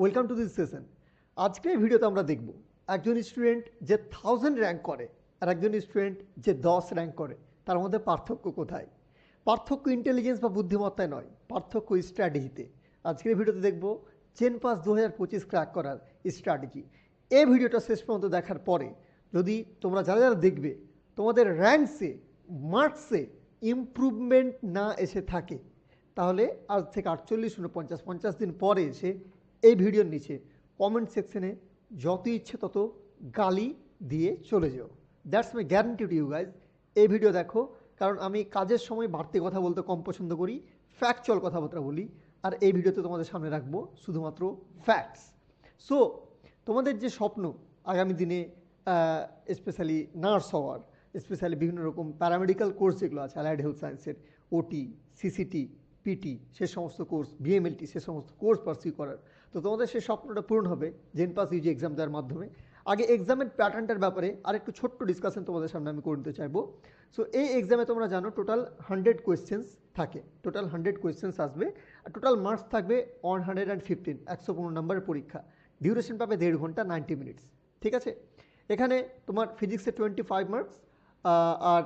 Welcome to this session আজকের ভিডিওতে আমরা দেখব একজন স্টুডেন্ট যে থাউজেন্ড র্যাঙ্ক করে আর একজন স্টুডেন্ট যে দশ র্যাঙ্ক করে, তার মধ্যে পার্থক্য কোথায়? পার্থক্য ইন্টেলিজেন্স বা বুদ্ধিমত্তায় নয়, পার্থক্য স্ট্র্যাটেজিতে আজকের ভিডিওতে দেখব চেন পাস দু হাজার পঁচিশ ক্র্যাক করার স্ট্র্যাটেজি এই ভিডিওটা শেষ পর্যন্ত দেখার পরে যদি তোমরা যারা যারা দেখবে, তোমাদের র্যাঙ্কসে মার্কসে ইমপ্রুভমেন্ট না এসে থাকে, তাহলে আজ থেকে আটচল্লিশ উনপঞ্চাশ পঞ্চাশ দিন পরে এসে এই ভিডিওর নিচে কমেন্ট সেকশনে যত ইচ্ছে তত গালি দিয়ে চলে যাও। That's my guarantee to you guys এই ভিডিও দেখো, কারণ আমি কাজের সময় বাড়তি কথা বলতে কম পছন্দ করি ফ্যাকচুয়াল কথাবার্তা বলি, আর এই ভিডিওতে তোমাদের সামনে রাখব শুধুমাত্র ফ্যাক্টস সো তোমাদের যে স্বপ্ন আগামী দিনে স্পেশালি নার্স হওয়ার স্পেশালি বিভিন্ন রকম প্যারামেডিক্যাল কোর্স যেগুলো আছে অ্যালাইড হেলথ সায়েন্সের ওটি সিসিটি পিটি সে সমস্ত কোর্স বিএমএলটি সে সমস্ত কোর্স পার্সিউ করার তো তোমাদের সেই স্বপ্নটা পূরণ হবে জেন পাস ইউজি এক্সাম দেওয়ার মাধ্যমে। আগে এক্সামের প্যাটার্নটার ব্যাপারে আর একটু ছোট্ট ডিসকাশন তোমাদের সামনে আমি করে নিতে চাইব। সো এই এক্সামে তোমরা জানো টোটাল হান্ড্রেড কোয়েশ্চেন্স থাকে। টোটাল হান্ড্রেড কোয়েশ্চেন্স আসবে। আর টোটাল মার্কস থাকবে ওয়ান হান্ড্রেড অ্যান্ড ফিফটিন একশো পনেরো নম্বরের পরীক্ষা। ডিউরেশন পাবে দেড় ঘণ্টা নাইনটি মিনিটস ঠিক আছে? এখানে তোমার ফিজিক্সে টোয়েন্টি ফাইভ মার্কস আর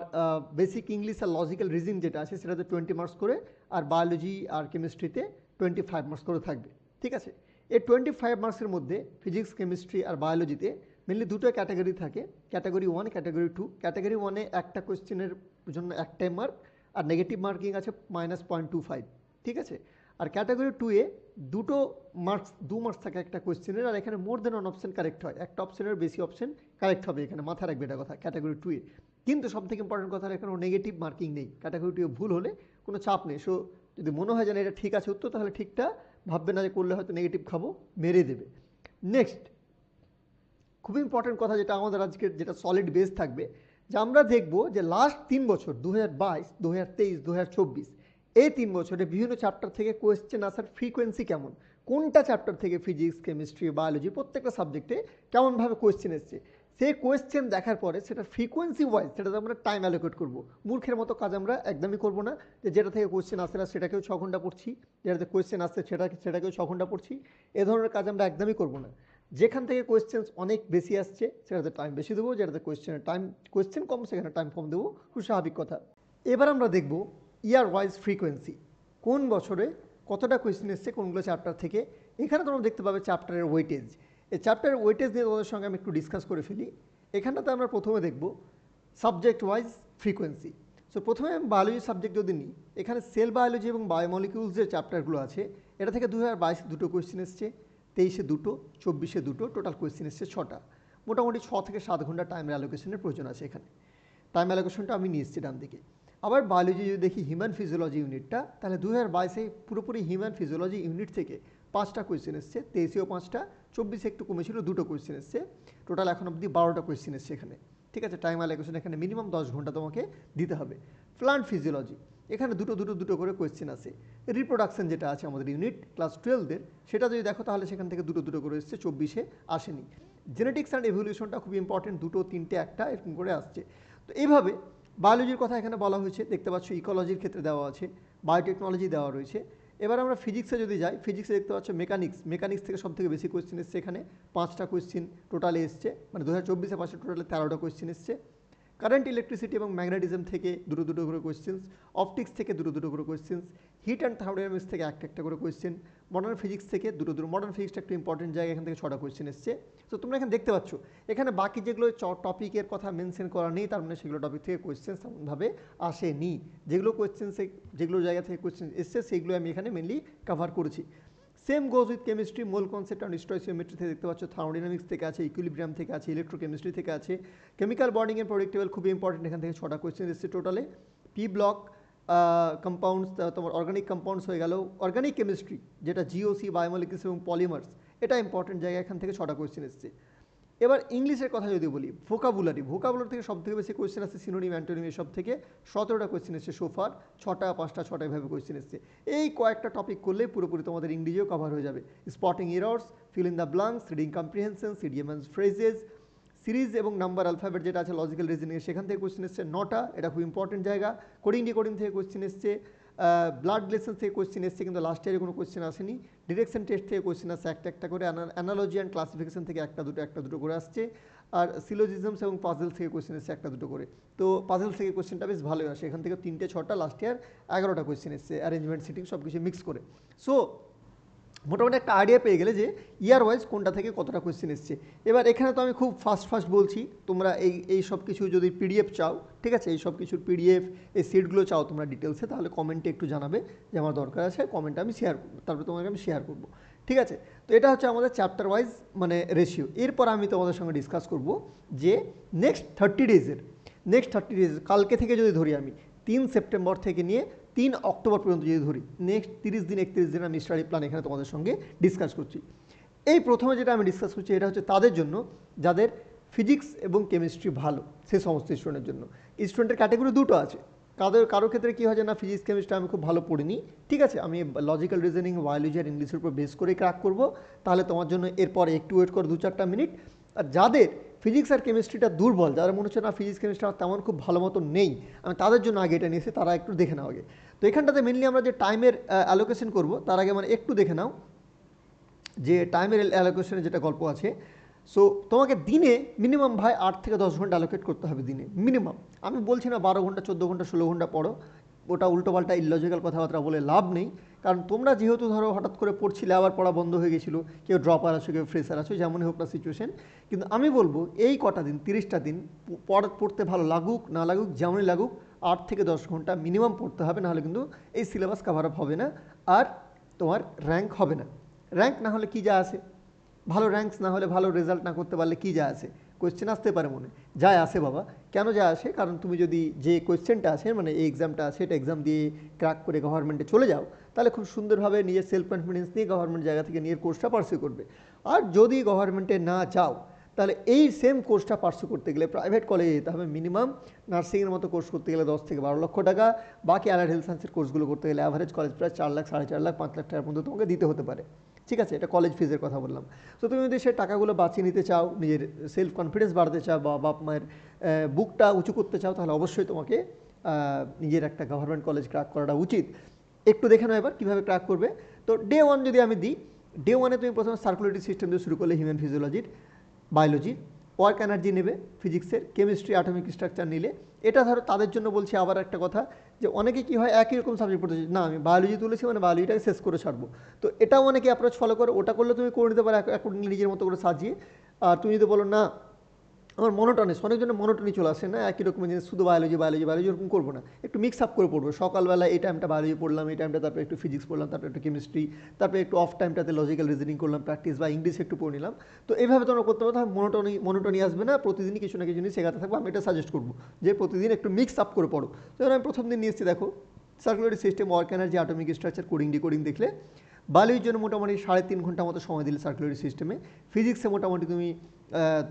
বেসিক ইংলিশ আর লজিক্যাল রিজনিং যেটা আছে সেটাতে টোয়েন্টি মার্কস করে, আর বায়োলজি আর কেমিস্ট্রিতে টোয়েন্টি ফাইভ মার্কস করে থাকবে। ঠিক আছে? এই টোয়েন্টি ফাইভ মার্কসের মধ্যে ফিজিক্স কেমিস্ট্রি আর বায়োলজিতে মেনলি দুটো ক্যাটাগরি থাকে। Category one category two category ওয়ানে একটা কোয়েশ্চেনের জন্য একটাই মার্ক আর নেগেটিভ মার্কিং আছে মাইনাস পয়েন্ট টু ফাইভ ঠিক আছে? আর ক্যাটাগরি টুয়ে দুটো মার্কস দু মার্কস থাকে একটা কোয়েশ্চেনের আর এখানে more than one option correct হয়। একটা অপশনের বেশি অপশন কারেক্ট হবে এখানে, মাথায় রাখবে এটা কথা ক্যাটাগরি টুয়ে কিন্তু সব থেকে ইম্পর্টেন্ট কথা এখানে নেগেটিভ মার্কিং নেই। ক্যাটাগরি টুয়ে ভুল হলে কোনো চাপ নেই। সো যদি মনে হয় যেন এটা ঠিক আছে উত্তর, তাহলে ঠিকটা ভাববে না যে করলে হয়তো নেগেটিভ খাব মেরে দেবে। নেক্সট খুব ইম্পর্টেন্ট কথা যেটা আমাদের আজকের যেটা সলিড বেস থাকবে, যে আমরা দেখব যে লাস্ট তিন বছর দু হাজার বাইশ দু হাজার তেইশ দু হাজার চব্বিশ, এই তিন বছরে বিভিন্ন চ্যাপ্টার থেকে কোয়েশ্চেন আসার ফ্রিকোয়েন্সি কেমন? কোনটা চ্যাপ্টার থেকে ফিজিক্স কেমিস্ট্রি বায়োলজি প্রত্যেকটা সাবজেক্টে কেমনভাবে কোয়েশ্চেন এসছে? সেই কোয়েশ্চেন দেখার পরে সেটা ফ্রিকোয়েন্সি ওয়াইজ সেটাতে আমরা টাইম অ্যালোকেট করব। মূর্খের মতো কাজ আমরা একদমই করব না। যে যেটা থেকে কোয়েশ্চেন আসছে না, সেটাকেও ছ ঘণ্টা পড়ছি। যেটাতে কোয়েশ্চেন আসছে সেটা সেটাকেও ছ ঘণ্টা পড়ছি। এ ধরনের কাজ আমরা একদমই করব না। যেখান থেকে কোয়েশ্চেন্স অনেক বেশি আসছে, সেটাতে টাইম বেশি দেবো। যেটাতে কোয়েশ্চেনের টাইম কোয়েশ্চেন কম, সেখানে টাইম কম দেবো। খুব স্বাভাবিক কথা। এবার আমরা দেখব ইয়ার ওয়াইজ ফ্রিকোয়েন্সি কোন বছরে কতটা কোয়েশ্চেন এসছে, কোনগুলো চ্যাপ্টার থেকে? এখানে তোমরা দেখতে পাবে চ্যাপ্টারের ওয়েটেজ এই চ্যাপ্টারের ওয়েটেজ নিয়ে তোমাদের সঙ্গে আমি একটু ডিসকাস করে ফেলি। এখানটাতে আমরা প্রথমে দেখব সাবজেক্ট ওয়াইজ ফ্রিকোয়েন্সি সো প্রথমে আমি বায়োলজি সাবজেক্ট যদি নিই, এখানে সেল বায়োলজি এবং বায়োমলিকিউলস যে চ্যাপ্টারগুলো আছে, এটা থেকে দু হাজার বাইশে দুটো কোয়েশ্চেন এসছে, তেইশে দুটো, চব্বিশে দুটো টোটাল কোয়েশ্চেন এসছে ছটা। মোটামুটি ছ থেকে সাত ঘণ্টা টাইম অ্যালোকেশনের প্রয়োজন আছে এখানে। টাইম অ্যালোকেশনটা আমি নিয়ে এসেছি ডান দিকে। আবার বায়োলজি যদি দেখি হিউম্যান ফিজিওলজি ইউনিটটা তাহলে দু হাজার বাইশে পুরোপুরি হিউম্যান ফিজিওলজি ইউনিট থেকে পাঁচটা কোয়েশ্চেন এসছে, তেইশেও পাঁচটা, চব্বিশে একটু কমেছিল, দুটো কোয়েশ্চেন এসছে। টোটাল এখন অবধি বারোটা কোয়েশ্চেন এসছে এখানে। ঠিক আছে টাইম অ্যালোকেশন এখানে মিনিমাম দশ ঘণ্টা তোমাকে দিতে হবে। প্লান্ট ফিজিওলজি এখানে দুটো দুটো দুটো করে কোয়েশ্চেন আছে। রিপ্রোডাকশন যেটা আছে আমাদের ইউনিট ক্লাস টুয়েলভের সেটা যদি দেখো তাহলে সেখান থেকে দুটো দুটো করে এসছে, চব্বিশে আসেনি। জেনেটিক্স অ্যান্ড এভলিউশনটা খুব ইম্পর্টেন্ট দুটো, তিনটে, একটা এরকম করে আসছে। তো এইভাবে বায়োলজির কথা এখানে বলা হয়েছে, দেখতে পাচ্ছ ইকোলজির ক্ষেত্রে দেওয়া আছে বায়োটেকনোলজি দেওয়া রয়েছে। এবার আমরা ফিজিক্সে যদি যাই ফিজিক্সে দেখতে পাচ্ছ মেকানিক্স মেকানিক্স থেকে সব থেকে বেশি কোয়েশ্চেন এসছে এখানে। পাঁচটা কোয়েশ্চেন টোটালে এসছে। মানে দু হাজার চব্বিশে পাঁচটা টোটালে তেরোটা কোয়েশ্চেন এসছে। কারেন্ট ইলেকট্রিসিটি এবং ম্যাগনেটিজম থেকে দুটো দুটো করে কোয়েশ্চেন্স অপটিক্স থেকে দুটো দুটো করে কোয়েশ্চেন্স হিট অ্যান্ড থার্মোডাইনামিক্স থেকে একটা একটা করে কোয়েশ্চেন মডার্ন ফিজিক্স থেকে দুটো দুটো মডার্ন ফিজিক্সটা একটু ইম্পর্টেন্ট জায়গা এখান থেকে ছটা কোয়েশ্চেন এসছে। তো তোমরা এখানে দেখতে পাচ্ছ, এখানে বাকি যেগুলো টপিকের কথা মেনশন করা নেই, তার মানে সেগুলো টপিক থেকে কোয়েশ্চেন্স তেমনভাবে আসেনি। যেগুলো কোয়েশ্চেন্সে যেগুলো জায়গা থেকে কোয়েশ্চেন এসছে, সেগুলো আমি এখানে মেনলি কভার করেছি। Same goes with chemistry mole concept and stoichiometry থেকে দেখতে পাচ্ছ থার্মোডাইনামিক্স থেকে আছে ইকুইলিব্রিয়াম থেকে আছে ইলেকট্রোকেমিস্ট্রি থেকে আছে। কেমিক্যাল বন্ডিং এর প্রোডাক্টেবল খুবই ইম্পর্টেন্ট এখান থেকে ছটা কোয়েশ্চেন এসেছে টোটালে পি ব্লক কম্পাউন্ডস তোমার অর্গানিক কম্পাউন্ডস হয়ে গেল। অর্গানিক কেমিস্ট্রি যেটা জিওসি বায়োমলিকিউলস এবং পলিমার্স এটা ইম্পর্টেন্ট জায়গা। এখান থেকে ছটা কোয়েশ্চেন এসছে। এবার ইংলিশের কথা যদি বলি ভোকাবুলারি ভোকাবুলারি থেকে সব থেকে বেশি কোয়েশ্চেন আসছে সিনোনিম অ্যান্টোনিম সব থেকে। সতেরোটা কোয়েশ্চেন এসছে সোফার ছটা, পাঁচটা, ছটা এভাবে কোয়েশ্চেন এসছে। এই কয়েকটা টপিক করলে পুরোপুরি তোমাদের ইংরেজিও কভার হয়ে যাবে। Spotting errors fill in the blanks reading comprehension সিডিএমএন্স phrases series এবং নাম্বার অ্যালফাবেট যেটা আছে লজিক্যাল রিজনিং সেখান থেকে কোয়েশ্চেন এসছে নটা, এটা খুব ইম্পর্টেন্ট জায়গা। কোডিং ডিকোডিং থেকে কোয়েশ্চেন এসছে ব্লাড লেসেন্স থেকে কোয়েশ্চেন এসছে, কিন্তু লাস্ট ইয়ারে কোনো কোয়েশ্চেন আসেনি। ডিরেকশন টেস্ট থেকে কোয়েশ্চেন আসছে, একটা একটা করে অ্যানালজি অ্যান্ড ক্লাসিফিকেশন থেকে একটা দুটো একটা দুটো করে আসছে। আর সিলোজিজমস এবং পাজেলস থেকে কোয়েশ্চেন এসছে একটা দুটো করে। তো পাজেলস থেকে কোয়েশ্চেনটা বেশ ভালোই আসে। এখান থেকে তিনটে, ছটা লাস্ট ইয়ার এগারোটা কোয়েশ্চেন এসছে অ্যারেঞ্জমেন্ট সিটিং সব কিছু মিক্স করে। সো মোটামুটি একটা আইডিয়া পেয়ে গেলে যে ইয়ার ওয়াইজ কোনটা থেকে কতটা কোয়েশ্চেন এসছে। এবার এখানে তো আমি খুব ফাস্ট ফাস্ট বলছি, তোমরা এই এই সব কিছু যদি পিডিএফ চাও, ঠিক আছে? এই সব কিছুর পিডিএফ এই সিটগুলো চাও তোমরা ডিটেলসে তাহলে কমেন্টে একটু জানাবে যে আমার দরকার আছে কমেন্টে আমি শেয়ার করব, তারপরে তোমাকে আমি শেয়ার করব, ঠিক আছে? তো এটা হচ্ছে আমাদের চ্যাপ্টার ওয়াইজ মানে রেশিও এরপর আমি তোমাদের সঙ্গে ডিসকাস করব যে নেক্সট থার্টি ডেজের নেক্সট থার্টি ডেজ কালকে থেকে যদি ধরি আমি, তিন সেপ্টেম্বর থেকে নিয়ে তিন অক্টোবর পর্যন্ত যদি ধরি নেক্সট তিরিশ দিন, একত্রিশ দিন আমি স্টাডি প্ল্যান এখানে তোমাদের সঙ্গে ডিসকাস করছি। এই প্রথমে যেটা আমি ডিসকাস করছি, এটা হচ্ছে তাদের জন্য, যাদের ফিজিক্স এবং কেমিস্ট্রি ভালো, সে সমস্ত স্টুডেন্টের জন্য। স্টুডেন্টের ক্যাটাগরি দুটো আছে। কাদের, কারও ক্ষেত্রে কী হয় যে, না ফিজিক্স কেমিস্ট্রি আমি খুব ভালো পড়িনি। ঠিক আছে, আমি লজিক্যাল রিজনিং বায়োলজি আর ইংলিশের উপর বেস করে ক্র্যাক করব। তাহলে তোমার জন্য এরপর একটু ওয়েট করো দু চারটা মিনিট আর যাদের ফিজিক্স আর কেমিস্ট্রিটা দুর্বল, যারা মনে হচ্ছে না ফিজিক্স কেমিস্ট্রি আমার তেমন খুব ভালো মতো নেই, আমি তাদের জন্য আগে এটা নিয়েছি, তারা একটু দেখে নাও আগে। তো এখানটাতে মেনলি আমরা যে টাইমের অ্যালোকেশন করব, তার আগে মানে একটু দেখে নাও যে টাইমের অ্যালোকেশনের যেটা গল্প আছে। সো তোমাকে দিনে মিনিমাম ভাই আট থেকে দশ ঘণ্টা অ্যালোকেট করতে হবে দিনে মিনিমাম আমি বলছি না বারো ঘণ্টা, চোদ্দ ঘণ্টা, ষোলো ঘণ্টা পড়ো, ওটা উল্টোপাল্টা ইলজিক্যাল কথাবার্তা বলে লাভ নেই। কারণ তোমরা যেহেতু ধরো হঠাৎ করে পড়ছিলে, আবার পড়া বন্ধ হয়ে গেছিল, কেউ ড্রপার আছো, কেউ ফ্রেশার আছো, যেমনই হোক না সিচুয়েশন কিন্তু আমি বলব এই কটা দিন, তিরিশটা দিন পড়, পড়তে ভালো লাগুক, না লাগুক, যেমনই লাগুক, আট থেকে দশ ঘণ্টা মিনিমাম পড়তে হবে, নাহলে কিন্তু এই সিলেবাস কাভার আপ হবে না, আর তোমার র্যাঙ্ক হবে না। র্যাঙ্ক না হলে কী যা আসে ভালো র্যাঙ্কস না হলে ভালো রেজাল্ট না করতে পারলে কী যা আসে কোয়েশ্চেন আসতে পারে মনে। যায় আসে বাবা। কেন যা আসে? কারণ তুমি যদি যে কোয়েশ্চেনটা আছে মানে এই এক্সামটা আছে এটা এক্সাম দিয়ে ক্র্যাক করে গভর্নমেন্টে চলে যাও, তাহলে খুব সুন্দরভাবে নিজের সেলফ কনফিডেন্স নিয়ে গভর্নমেন্ট জায়গা থেকে নিজের কোর্সটা পার্সিউ করবে। আর যদি গভর্নমেন্টে না যাও, তাহলে এই সেম কোর্সটা পার্সু করতে গেলে প্রাইভেট কলেজে যেতে হবে মিনিমাম নার্সিংয়ের মতো কোর্স করতে গেলে দশ থেকে বারো লক্ষ টাকা। বাকি অ্যালার্ট হেলথ সায়েন্সের কোর্সগুলো করতে গেলে অ্যাভারেজ কলেজ প্রায় চার লাখ, সাড়ে চার লাখ, পাঁচ লাখ টাকার মধ্যে তোমাকে দিতে হতে পারে। ঠিক আছে, এটা কলেজ ফিজের কথা বললাম। তো তুমি যদি সে টাকাগুলো বাঁচিয়ে নিতে চাও, নিজের সেলফ কনফিডেন্স বাড়াতে চাও বা বাপ মায়ের বুকটা উঁচু করতে চাও, তাহলে অবশ্যই তোমাকে নিজের একটা গভর্নমেন্ট কলেজ ক্র্যাক করাটা উচিত। একটু দেখে নাও এবার কীভাবে ক্র্যাক করবে। তো ডে ওয়ান যদি আমি দিই ডে ওয়ানে তুমি প্রথমে সার্কুলেটরি সিস্টেম দিয়ে শুরু করলে হিউম্যান ফিজিওলজির বায়োলজি ওয়ার্ক এনার্জি নেবে ফিজিক্সের কেমিস্ট্রি অ্যাটমিক স্ট্রাকচার নিলে। এটা ধরো তাদের জন্য বলছি আবার একটা কথা, যে অনেকে কি হয় একই রকম সাবজেক্ট পড়তে না, আমি বায়োলজি তুলেছি মানে বায়োলজিটাকে শেষ করে ছাড়বো। তো এটাও অনেকে অ্যাপ্রোচ ফলো করে, ওটা করলে তুমি করে নিতে পারো অ্যাকর্ডিংলি নিজের মতো করে সাজিয়ে। আর তুমি যদি বলো না আমার মনোটনিস অনেকজনের মনোটনি চলে আসে, না? একই রকমের জিনিস, শুধু বায়োলজি বায়োলজি বায়োলজি ওরকম করব না। একটু মিক্স আপ করে পড়ব। সকালবেলা এই টাইমটা বায়োলজি পড়লাম, এই টাইমটা তারপরে একটু ফিজিক্স পড়লাম, তারপরে একটু কেমিস্ট্রি তারপরে একটু অফ টাইমটাতে লজিক্যাল রিজনিং করলাম প্র্যাকটিস বা ইংলিশ একটু পড়ে নিলাম। তো এইভাবে তোমরা করতে পারো মনোটনি মনোটনি আসবে না, প্রতিদিনই কিছু না কিছু জিনিস শেখাতে থাকব। আমি এটা সাজেস্ট করব যে প্রতিদিন একটু মিক্স আপ করে পড়ো। তো আমি প্রথম দিন নিয়ে এসেছি, দেখো। Circulatory system work energy atomic structure coding decoding দেখলে বালির জন্য মোটামুটি সাড়ে তিন ঘণ্টা মতো সময় দিলে সার্কুলারি সিস্টেমে ফিজিক্সে মোটামুটি তুমি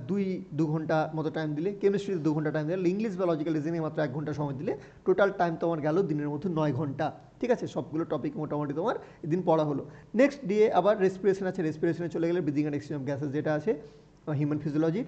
দুই, দু ঘণ্টা মতো টাইম দিলে কেমিস্ট্রিতে দু ঘণ্টা টাইম দিলে ইংলিশ বা লজিক্যাল রিজনিং মাত্র এক ঘণ্টা সময় দিলে টোটাল টাইম তোমার গেল দিনের মধ্যে নয় ঘণ্টা। ঠিক আছে? সবগুলো টপিক মোটামুটি তোমার এদিন পড়া হলো। নেক্সট ডে আবার রেসপিরেশন আছে। রেসপিরেশনে চলে গেলে breathing and exchange of gases যেটা আছে হিউম্যান ফিজিওলজির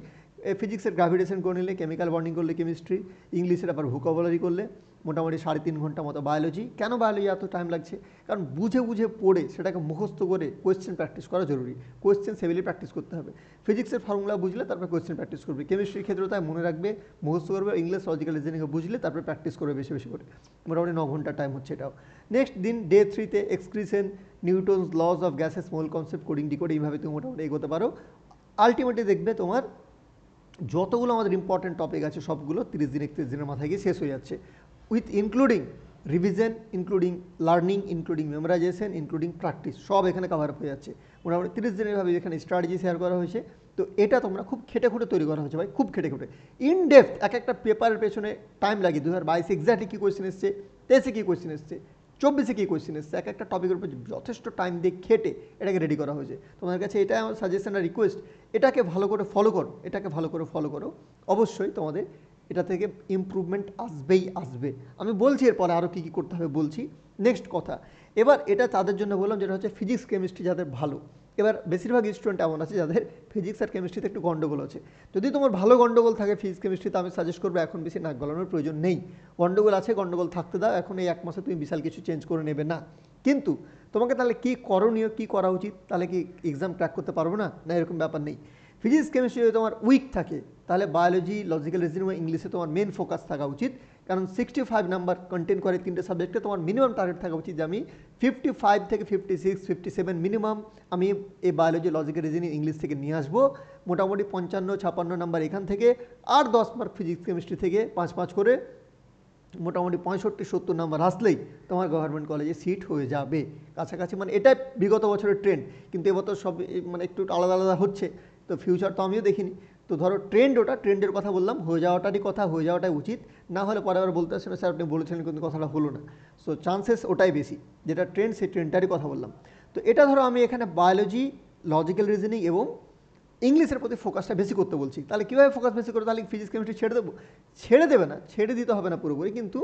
ফিজিক্সের গ্রাভিটেশন করে নিলে কেমিক্যাল বন্ডিং করলে কেমিস্ট্রি ইংলিশের আবার ভোকাবুলারি করলে মোটামুটি সাড়ে তিন ঘণ্টা মতো বায়োলজি কেন বায়োলজি এত টাইম লাগছে? কারণ বুঝে বুঝে পড়ে সেটাকে মুখস্থ করে কোয়েশ্চেন প্র্যাকটিস করা জরুরি। কোয়েশ্চেন সেভিলি প্র্যাকটিস করতে হবে। ফিজিক্সের ফর্মুলা বুঝলে তারপরে কোয়েশ্চেন প্র্যাকটিস করবে। কেমিস্ট্রির ক্ষেত্রে তাই মনে রাখবে, মুখস্থ করবে ইংলিশ লজিক্যাল রিজনিংয়ে বুঝলে তারপরে প্র্যাকটিস করবে বেশি বেশি করে। মোটামুটি ন ঘণ্টা টাইম হচ্ছে এটাও। নেক্সট দিন ডে থ্রিতে excretion Newton's laws of gases small concept coding decode এইভাবে তুমি মোটামুটি এগোতে পারো। আলটিমেটলি দেখবে তোমার যতগুলো আমাদের ইম্পর্টেন্ট টপিক আছে, সবগুলো তিরিশ দিন একত্রিশ দিনের মাথায় গিয়ে শেষ হয়ে যাচ্ছে। With including revision including learning including memorization including practice সব এখানে কভার আপ হয়ে যাচ্ছে। মোটামুটি তিরিশ দিনের ভাবে এখানে স্ট্র্যাটেজি শেয়ার করা হয়েছে। তো এটা তোমরা খুব খেটে খুঁটে তৈরি করা হয়েছে ভাই, খুব খেটে খুঁটে ইন ডেপথ এক একটা পেপারের পেছনে টাইম লাগে। দু হাজার বাইশে এক্স্যাক্টলি কী কোয়েশ্চেন এসছে? তেইশে কী কোয়েশ্চেন এসছে? চব্বিশে কী কোয়েশ্চেন এসছে? এক একটা টপিকের উপর যথেষ্ট টাইম দিয়ে খেটে এটাকে রেডি করা হয়েছে। তোমাদের কাছে এটাই আমার সাজেশন আর রিকোয়েস্ট এটাকে ভালো করে ফলো করো, এটাকে ভালো করে ফলো করো। অবশ্যই তোমাদের এটা থেকে ইম্প্রুভমেন্ট আসবেই আসবে। আমি বলছি এরপরে আরও কী কী করতে হবে বলছি। নেক্সট কথা, এবার এটা তাদের জন্য বললাম, যেটা হচ্ছে ফিজিক্স কেমিস্ট্রি যাদের ভালো এবার বেশিরভাগ স্টুডেন্ট এমন আছে যাদের ফিজিক্স আর কেমিস্ট্রিতে একটু গন্ডগোল আছে। যদি তোমার ভালো গন্ডগোল থাকে ফিজিক্স কেমিস্ট্রিতে আমি সাজেস্ট করব এখন বেশি নাক গলানোর প্রয়োজন নেই। গন্ডগোল আছে, গন্ডগোল থাকতে দাও, এখন এই এক মাসে তুমি বিশাল কিছু চেঞ্জ করে নেবে না। কিন্তু তোমাকে তাহলে কী করণীয়, কী করা উচিত? তাহলে কি এক্সাম ক্র্যাক করতে পারব না? না, এরকম ব্যাপার নেই। ফিজিক্স কেমিস্ট্রি যদি তোমার উইক থাকে, তাহলে বায়োলজি লজিক্যাল রিজনিং এবং ইংলিশে তোমার মেন ফোকাস থাকা উচিত। কারণ সিক্সটি ফাইভ নাম্বার কন্টেন করে তিনটে সাবজেক্টে তোমার মিনিমাম টার্গেট থাকা উচিত যে আমি ফিফটি ফাইভ থেকে fifty six fifty seven minimum আমি এই বায়োলজি লজিক্যাল রিজনিং ইংলিশ থেকে নিয়ে আসব। মোটামুটি পঞ্চান্ন, ছাপান্ন নাম্বার এখান থেকে, আর দশ মার্ক ফিজিক্স কেমিস্ট্রি থেকে পাঁচ পাঁচ করে, মোটামুটি পঁয়ষট্টি, সত্তর নাম্বার আসলেই তোমার গভর্নমেন্ট কলেজে সিট হয়ে যাবে। কাছাকাছি মানে এটাই বিগত বছরের ট্রেন্ড কিন্তু এবছর সব মানে একটু আলাদা আলাদা হচ্ছে, তো ফিউচার তো আমিও দেখিনি। তো ধরো ট্রেন্ড ওটা ট্রেন্ডের কথা বললাম, হয়ে যাওয়াটারই কথা, হয়ে যাওয়াটাই উচিত। না হলে পরে আবার বলতে আসছে না স্যার, আপনি বলেছিলেন কিন্তু কথাটা হলো না। সো চান্সেস ওটাই বেশি, যেটা ট্রেন্ড সেই ট্রেন্ডটারই কথা বললাম। তো এটা ধরো আমি এখানে বায়োলজি লজিক্যাল রিজনিং এবং ইংলিশের প্রতি ফোকাসটা বেশি করতে বলছি। তাহলে কীভাবে ফোকাস বেশি করে তাহলে ফিজিক্স কেমিস্ট্রি ছেড়ে দেবো? ছেড়ে দেবে না, ছেড়ে দিতে হবে না পুরোপুরি, কিন্তু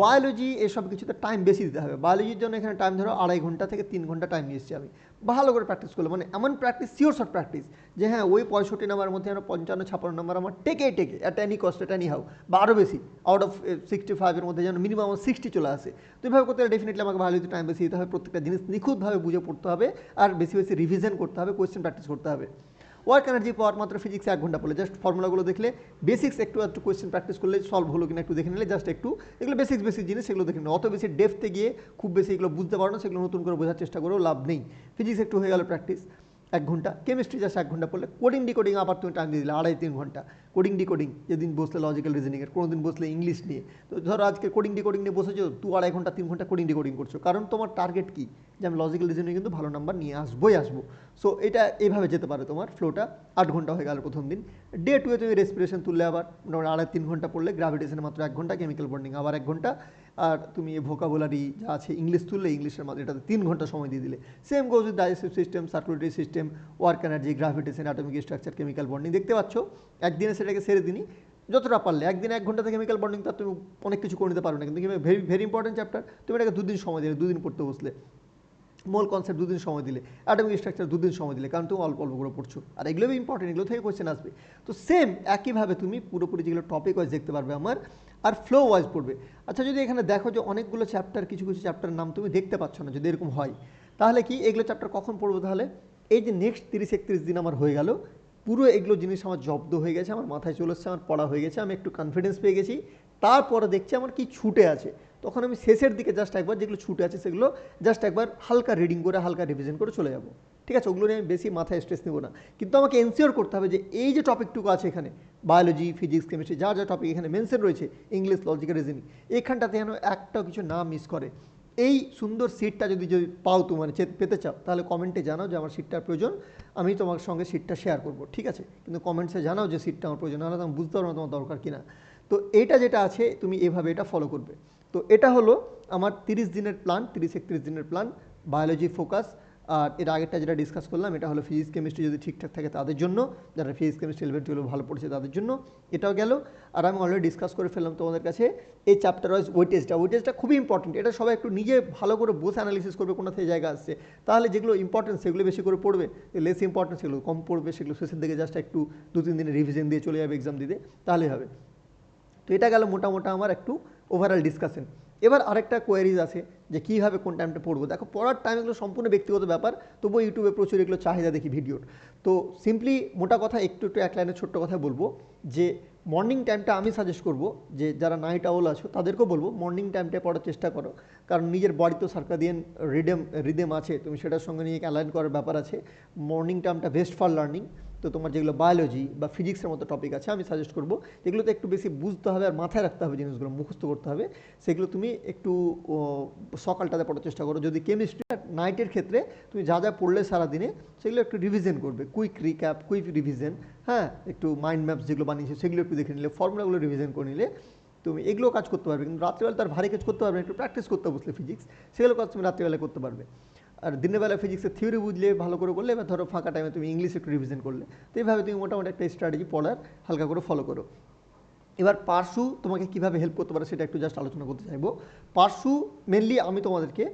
বায়োলজি এসব কিছুতে টাইম বেশি দিতে হবে। বায়োলজির জন্য এখানে টাইম ধরো আড়াই ঘণ্টা থেকে তিন ঘণ্টা টাইম নিয়ে এসেছি আমি। ভালো করে প্র্যাকটিস করল। মানে এমন প্র্যাকটিস সিওর শর্ট প্র্যাকটিস যে হ্যাঁ ওই পঁয়ষট্টি নাম্বারের মধ্যে আমার পঞ্চান্ন, ছাপ্পান্ন নাম্বার আমার টেকে টেকে at any cost at any how বা আরও বেশি আউট অফ সিক্সটি ফাইভের মধ্যে যেন মিনিমাম আমার সিক্সটি চলে আসে। তো এইভাবে করতে ডেফিনেটলি আমাকে বায়োলজিতে টাইম বেশি দিতে হবে, প্রত্যেকটা জিনিস নিখুঁতভাবে বুঝে পড়তে হবে, আর বেশি বেশি রিভিশন করতে হবে কোয়েশ্চেন প্র্যাকটিস করতে হবে। ওয়ার্ক এনার্জি পাওয়ার মাত্র ফিজিক্স এক ঘণ্টা পড়লে। জাস্ট ফর্মুলাগুলো দেখলে বেসিক্স একটু একটু কোয়েশ্চেন প্র্যাকটিস করলে সলভ হলো কিনা একটু দেখে নিলে জাস্ট একটু এগুলো বেসিক্স বেসিক জিনিস, সেগুলো দেখে নিলে। অত বেশি ডেপথে গিয়ে খুব বেশি এগুলো বুঝতে পারো না, সেগুলো নতুন করে বোঝার চেষ্টা করেও লাভ নেই। ফিজিক্স একটু হয়ে গেল প্র্যাকটিস এক ঘণ্টা। কেমিস্ট্রি জাস্ট এক ঘণ্টা পড়লে কোডিং ডিকোডিং আবার তুমি টাইম দিয়ে দিলে, আড়াই, তিন ঘণ্টা। কোডিং ডিকোডিং যেদিন বসলে লজিক্যাল রিজনিংয়ের কোনো দিন বসলে ইংলিশ নিয়ে। তো ধরো আজকে কোডিং ডিকোডিং নিয়ে বসেছো, দু আড়াই ঘণ্টা, তিন ঘণ্টা কোডিং ডিকোডিং করছ। কারণ তোমার টার্গেট কি? যে আমি লজিক্যাল রিজনিং কিন্তু ভালো নাম্বার নিয়ে আসবোই আসব। সো এটা এইভাবে যেতে পারে তোমার ফ্লোটা আট ঘণ্টা হয়ে গেল প্রথম দিন। ডে টুয়ে তুমি রেসপিরেশন তুললে আবার মোটামুটি আড়াই, তিন ঘণ্টা পড়লে গ্রাভিটেশনে মাত্র এক ঘণ্টা কেমিক্যাল বন্ডিং আবার এক ঘণ্টা। আর তুমি ভোকাবুলারি যা আছে ইংলিশ তুললে ইংলিশের মাত্র এটাতে তিন ঘণ্টা সময় দিয়ে দিলে। Same goes with digestive system circulatory system work energy gravitation atomic structure chemical bonding দেখতে পাচ্ছ? একদিনে সেটাকে সেরে দিনই যতটা পারলে। একদিন এক ঘণ্টা থেকে কেমিক্যাল বন্ডিং তার তুমি অনেক কিছু করে নিতে পারো না কিন্তু। ভেরি ভেরি ইম্পর্টেন্ট চ্যাপ্টার তুমি এটাকে দুদিন সময় দিলে, দুদিন পড়তে বসলে। মোল কনসেপ্ট দুদিন সময় দিলে। অ্যাটমিক স্ট্রাকচার দুদিন সময় দিলে, কারণ তুমি অল্প অল্প করে পড়ছো। আর এগুলো ইম্পর্টেন্ট এগুলো থেকে কোয়েশ্চেন আসবে। তো সেম একইভাবে তুমি পুরোপুরি যেগুলো টপিক ওয়াইজ দেখতে পারবে আমার, আর ফ্লো ওয়াইজ পড়বে। আচ্ছা যদি এখানে দেখো যে অনেকগুলো চ্যাপ্টার কিছু কিছু চ্যাপ্টার নাম তুমি দেখতে পাচ্ছ না, যদি এরকম হয়। তাহলে কি এগুলো চ্যাপ্টার কখন পড়ব তাহলে? এই যে নেক্সট তিরিশ, একত্রিশ দিন আমার হয়ে গেল। পুরো এগুলো জিনিস আমার জব্দ হয়ে গেছে, আমার মাথায় চলে এসছে, আমার পড়া হয়ে গেছে, আমি একটু কনফিডেন্স পেয়ে গেছি। তারপরে দেখছি আমার কি ছুটে আছে। তখন আমি শেষের দিকে জাস্ট একবার যেগুলো ছুটে আছে সেগুলো জাস্ট একবার হালকা রিডিং করে, হালকা রিভিশন করে চলে যাব। ঠিক আছে? ওগুলো নিয়ে আমি বেশি মাথায় স্ট্রেস নেব না। কিন্তু আমাকে এনসিওর করতে হবে যে এই যে টপিকটুকু আছে এখানে বায়োলজি ফিজিক্স কেমিস্ট্রি যা যা টপিক এখানে মেনশন রয়েছে ইংলিশ লজিক্যাল রিজনিং এখানটাতে যেন একটাও কিছু না মিস করে। এই সুন্দর সিটটা যদি যদি পাও তোমার মানে পেতে চাও, তাহলে কমেন্টে জানাও যে আমার সিটটার প্রয়োজন। আমি তোমার সঙ্গে সিটটা শেয়ার করব, ঠিক আছে? কিন্তু কমেন্টসে জানাও যে সিটটা আমার প্রয়োজন, নাহলে আমি বুঝতে পারব না তোমার দরকার কিনা। তো এটা যেটা আছে, তুমি এভাবে এটা ফলো করবে। তো এটা হলো আমার তিরিশ দিনের প্ল্যান তিরিশ একত্রিশ দিনের প্ল্যান বায়োলজি ফোকাস আর এর আগেরটা যেটা ডিসকাস করলাম, এটা হলো ফিজিক্স কেমিস্ট্রি যদি ঠিকঠাক থাকে তাদের জন্য, যারা ফিজিক্স কেমিস্ট্রি ইলেভেন টুয়েলভ ভালো পড়ছে তাদের জন্য, এটাও গেল। আর আমি অলরেডি ডিসকাস করে ফেললাম তোমাদের কাছে, এই চ্যাপ্টার ওয়াইজ ওয়েটেজটা ওয়েটেজটা খুবই ইম্পর্টেন্ট এটা সবাই একটু নিজে ভালো করে বসে অ্যানালিসিস করবে কোথা থেকে জায়গা আসছে। তাহলে যেগুলো ইম্পর্টেন্ট সেগুলো বেশি করে পড়বে লেস ইম্পর্টেন্ট সেগুলো কম পড়বে, সেগুলো শেষের দিকে জাস্ট একটু দু, তিন দিনে রিভিশন দিয়ে চলে যাবে এক্সাম দিতে, তাহলেই হবে। তো এটা গেল মোটামোটা আমার একটু ওভারঅল ডিসকাশন এবার আরেকটা কোয়ারিজ আছে যে কীভাবে কোন টাইমটা পড়ব। দেখো, পড়ার টাইম এগুলো সম্পূর্ণ ব্যক্তিগত ব্যাপার, তবুও ইউটিউবে প্রচুর এগুলো চাহিদা দেখি ভিডিওর তো সিম্পলি মোটা কথা, একটু একটু এক লাইনে ছোট্ট কথা বলব যে মর্নিং টাইমটা আমি সাজেস্ট করব যে যারা নাইট আউল আছো, তাদেরকেও বলব মর্নিং টাইমটা পড়ার চেষ্টা করো। কারণ নিজের বডি তো সার্কাদিয়ান রিডেম রিদেম আছে, তুমি সেটার সঙ্গে নিয়ে অ্যালাইন করার ব্যাপার আছে। মর্নিং টাইমটা বেস্ট ফর লার্নিং তো তোমার যেগুলো বায়োলজি বা ফিজিক্সের মতো টপিক আছে, আমি সাজেস্ট করব যেগুলোতে একটু বেশি বুঝতে হবে আর মাথায় রাখতে হবে জিনিসগুলো, মুখস্থ করতে হবে। সেগুলো তুমি একটু সকালটাতে পড়ার চেষ্টা করো। যদি কেমিস্ট্রি আর নাইটের ক্ষেত্রে তুমি যা যা পড়লে সারাদিনে, সেগুলো একটু রিভিশন করবে। কুইক রিক্যাপ কুইক রিভিশন হ্যাঁ? একটু মাইন্ড ম্যাপস যেগুলো বানিয়েছে, সেগুলো একটু দেখে নিলে ফর্মুলাগুলো রিভিশন করে নিলে তুমি এগুলো কাজ করতে পারবে। কিন্তু রাত্রিবেলা তার ভারী কাজ করতে পারবে একটু প্র্যাকটিস করতে বসলে ফিজিক্স সেগুলো কাজ তুমি রাত্রিবেলা করতে পারবে। আর দিনের বেলা ফিজিক্সের থিওরি বুঝলে, ভালো করে করলে, এবার ধরো ফাঁকা টাইমে তুমি ইংলিশ একটু রিভিশন করলে। তো এইভাবে তুমি মোটামুটি একটা স্ট্র্যাটেজি পড়ার, হালকা করে ফলো করো। এবার পার্সু তোমাকে কীভাবে হেল্প করতে পারে সেটা একটু জাস্ট আলোচনা করতে চাইব। পার্সু মেনলি আমি তোমাদেরকে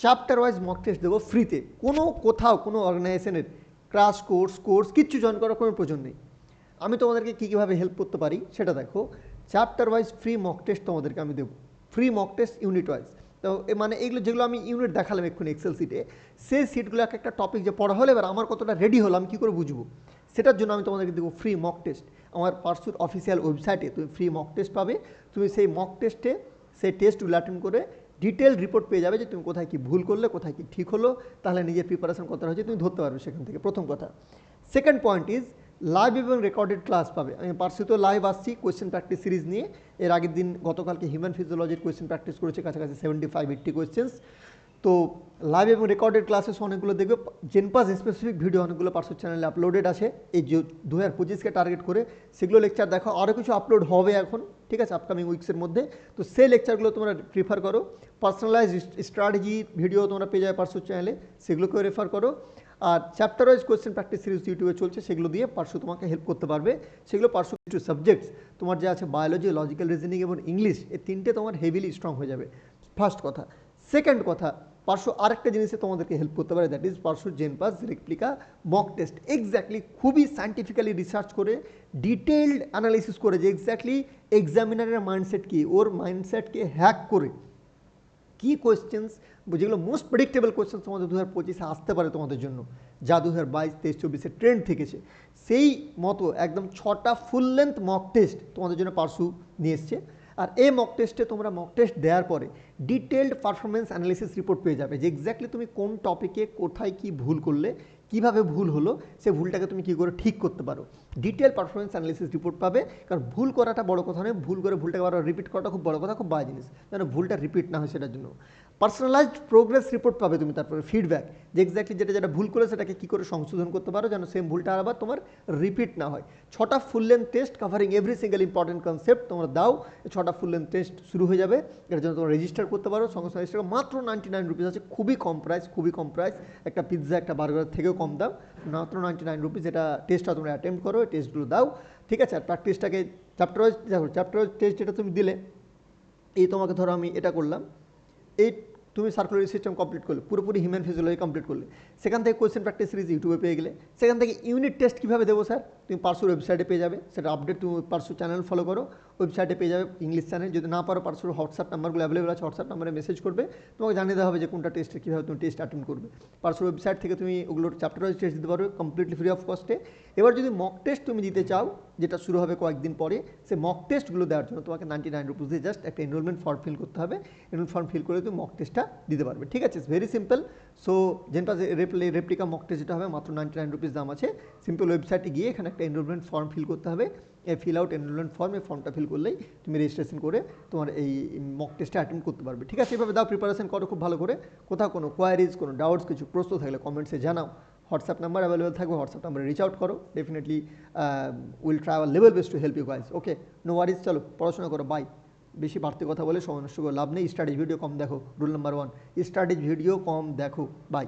চ্যাপ্টার ওয়াইজ মক টেস্ট দেবো ফ্রিতে কোনো কোথাও, কোনো অর্গানাইজেশনের ক্রাশ কোর্স কোর্স কিচ্ছু জয়েন করার কোনো প্রয়োজন নেই। আমি তোমাদেরকে কী কীভাবে হেল্প করতে পারি সেটা দেখো। Chapter wise free mock test তোমাদেরকে আমি দেবো। Free mock test unit wise তো মানে এগুলো যেগুলো আমি ইউনিট দেখালাম এক্ষুনি এক্সেল সিটে সেই সিটগুলো এক একটা টপিক যে পড়া হলে, এবার আমার কতটা রেডি হলো, আমি কী করে বুঝব? সেটার জন্য আমি তোমাদেরকে দেবো ফ্রি মক টেস্ট আমার পার্সুর অফিসিয়াল ওয়েবসাইটে তুমি ফ্রি মক টেস্ট পাবে। তুমি সেই মক টেস্টে সেই টেস্টগুলো অ্যাটেন্ড করে ডিটেল রিপোর্ট পেয়ে যাবে যে তুমি কোথায় কি ভুল করলে, কোথায় কি ঠিক হলো, তাহলে নিজের প্রিপারেশন কতটা হয়েছে, তুমি ধরতে পারবে সেখান থেকে। প্রথম কথা। সেকেন্ড পয়েন্ট ইজ লাইভ এবং রেকর্ডেড ক্লাস পাবে। আমি পার্সিত লাইভ আসছি কোয়েশ্চেন প্র্যাকটিস সিরিজ নিয়ে। এর আগের দিন গতকালকে হিউম্যান ফিজিওলজির কোয়েশ্চেন প্র্যাকটিস করেছে, কাছাকাছি সেভেন্টি ফাইভ এইট্টি কোয়েশ্চেন্স তো লাইভ এবং রেকর্ডেড ক্লাসেস অনেকগুলো দেখবে। জেনপাস স্পেসিফিক ভিডিও অনেকগুলো পার্সোর চ্যানেলে আপলোডেড আছে। এই যে দু হাজার পঁচিশকে টার্গেট করে, সেগুলো লেকচার দেখো। আরও কিছু আপলোড হবে এখন, ঠিক আছে আপকামিং উইক্সের মধ্যে। তো সেই লেকচারগুলো তোমরা প্রিফার করো। পার্সোনালাইজ স্ট্র্যাটেজি ভিডিও তোমরা পেয়ে যাবে পার্সোর চ্যানেলে সেগুলোকেও রেফার করো। আর chapter wise question practice series ইউটিউবে চলছে, সেগুলো দিয়ে পার্শ্ব তোমাকে হেল্প করতে পারবে। সেগুলো পার্শ্ব কিছু সাবজেক্টস তোমার যে আছে বায়োলজি লজিক্যাল রিজনিং এবং ইংলিশ এই তিনটে তোমার হেভিলি স্ট্রং হয়ে যাবে। ফার্স্ট কথা। সেকেন্ড কথা, পার্শ্ব আরেকটা জিনিসে তোমাদেরকে হেল্প করতে পারে দ্যাট ইজ পার্শ্ব জেনপাস রেপ্লিকা মক টেস্ট এক্স্যাক্টলি খুবই সায়েন্টিফিক্যালি রিসার্চ করে ডিটেলড অ্যানালিসিস করে যে এক্স্যাক্টলি এক্সামিনারের মাইন্ডসেট কি, ওর মাইন্ডসেটকে হ্যাক করে কী কোয়েশ্চেন্স যেগুলো মোস্ট প্রেডিক্টেবল কোয়েশ্চেন্স তোমাদের দু হাজার পঁচিশে আসতে পারে তোমাদের জন্য, যা দু হাজার বাইশ, তেইশ, চব্বিশে ট্রেন্ড থেকেছে। সেই মতো একদম ছটা ফুল লেন্থ মক টেস্ট তোমাদের জন্য পার্সু নিয়ে এসছে। আর এই মক টেস্টে তোমরা মক টেস্ট দেওয়ার পরে ডিটেলড পারফরমেন্স অ্যানালিসিস রিপোর্ট পেয়ে যাবে যে এক্স্যাক্টলি তুমি কোন টপিকে কোথায় কি ভুল করলে কীভাবে ভুল হলো, সে ভুলটাকে তুমি কী করে ঠিক করতে পারো। ডিটেল পারফরমেন্স অ্যানালিসিস রিপোর্ট পাবে, কারণ ভুল করাটা বড় কথা নয়, ভুল করে ভুলটাকে আবার রিপিট করাটা খুব বড় কথা, খুব বাজে জিনিস। যেন ভুলটা রিপিট না হয় সেটার জন্য। পার্সোনালাইজড প্রোগ্রেস রিপোর্ট পাবে তুমি তারপরে ফিডব্যাক যে এক্স্যাক্টলি যেটা যেটা ভুল করে সেটাকে কী করে সংশোধন করতে পারো, যেন সেম ভুলটা আবার তোমার রিপিট না হয়। ছটা full length test covering every single important concept তোমরা দাও, ছটা ফুল লেন্থ টেস্ট শুরু হয়ে যাবে। এটার জন্য তোমরা রেজিস্টার করতে পারো, সঙ্গে সঙ্গে মাত্র নাইনটি নাইন রুপিস আছে, খুবই কম প্রাইস খুবই কম প্রাইস একটা পিৎজা একটা বার্গারের থেকেও কম দাম মাত্র নাইনটি নাইন রুপিস এটা টেস্টটা তোমরা অ্যাটেম্প করো টেস্টগুলো দাও। ঠিক আছে? আর প্র্যাকটিসটাকে চ্যাপ্টার ওয়াইজ দেখো চ্যাপ্টার ওয়াইজ টেস্ট যেটা তুমি দিলে, এই তোমাকে ধরো আমি এটা করলাম। এই তুমি সার্কুলারি সিস্টেম কমপ্লিট করলে, পুরোপুরি হিউম্যান ফিজিওলজি কমপ্লিট করলে। সেখান থেকে কোয়েশ্চেন প্র্যাকটিস সিরিজ ইউটিউবে পেয়ে গেলে। সেখান থেকে ইউনিট টেস্ট কীভাবে দেবো স্যার তুমি পার্সোর ওয়েবসাইটে পেয়ে যাবে। সেটা আপডেট তুমি পার্সো চ্যানেল ফলো করো। ওয়েবসাইটে পেয়ে যাবে ইংলিশ চ্যানেল যদি না পারো পার্সোর হোয়াটসঅ্যাপ নাম্বারগুলো অ্যাভেলেবল আছে হোয়াটসঅ্যাপ নাম্বারে মেসেজ করবে। তোমাকে জানিয়ে দেওয়া হবে যে কোনটা টেস্টে কীভাবে তুমি টেস্ট অ্যাটেন্ড করবে। পার্সোর ওয়েবসাইট থেকে তুমি ওগুলোর চ্যাপ্টার টেস্ট দিতে পারবে কমপ্লিটলি ফ্রি অফ কস্টে এবার যদি মক টেস্ট তুমি দিতে চাও যেটা শুরু হবে কয়েকদিন পরে, সে মক টেস্টগুলো দেওয়ার জন্য তোমাকে নাইনটি নাইন রুপিস দিয়ে জাস্ট একটা এনরোলমেন্ট ফর্ম ফিল করতে হবে। এনরোল ফর্ম ফিল করে তুমি মক টেস্টটা দিতে পারবে। ঠিক আছে ভেরি সিম্পল সো যেটা রেপ্লিকা মক টেস্ট যেটা হবে, মাত্র নাইনটি নাইন রুপিস দাম আছে। সিম্পল ওয়েবসাইটে গিয়ে এখানে একটা এনরোলমেন্ট ফর্ম ফিল করতে হবে। এই ফিল আউট এনরোলমেন্ট ফর্ম এই ফর্মটা ফিল করলেই তুমি রেজিস্ট্রেশন করে তোমার এই মক টেস্টে অ্যাটেন্ড করতে পারবে। ঠিক আছে, এভাবে দাও প্রিপারেশন করো খুব ভালো করে। কোথাও কোনো কোয়ারিজ কোনো ডাউটস কিছু প্রশ্ন থাকলে কমেন্টসে জানাও। হোয়াটসঅ্যাপ নাম্বার অ্যাভেলেবেল থাকবে, হোয়াটসঅ্যাপ নাম্বারে রিচ আউট করো। Definitely will try our level best to help you guys okay no worries চলো, পড়াশোনা করো বাই বেশি বাড়তি কথা বলে সময় নষ্ট লাভ নেই। স্টাডিজ ভিডিও কম দেখো rule number one studies video কম দেখো বাই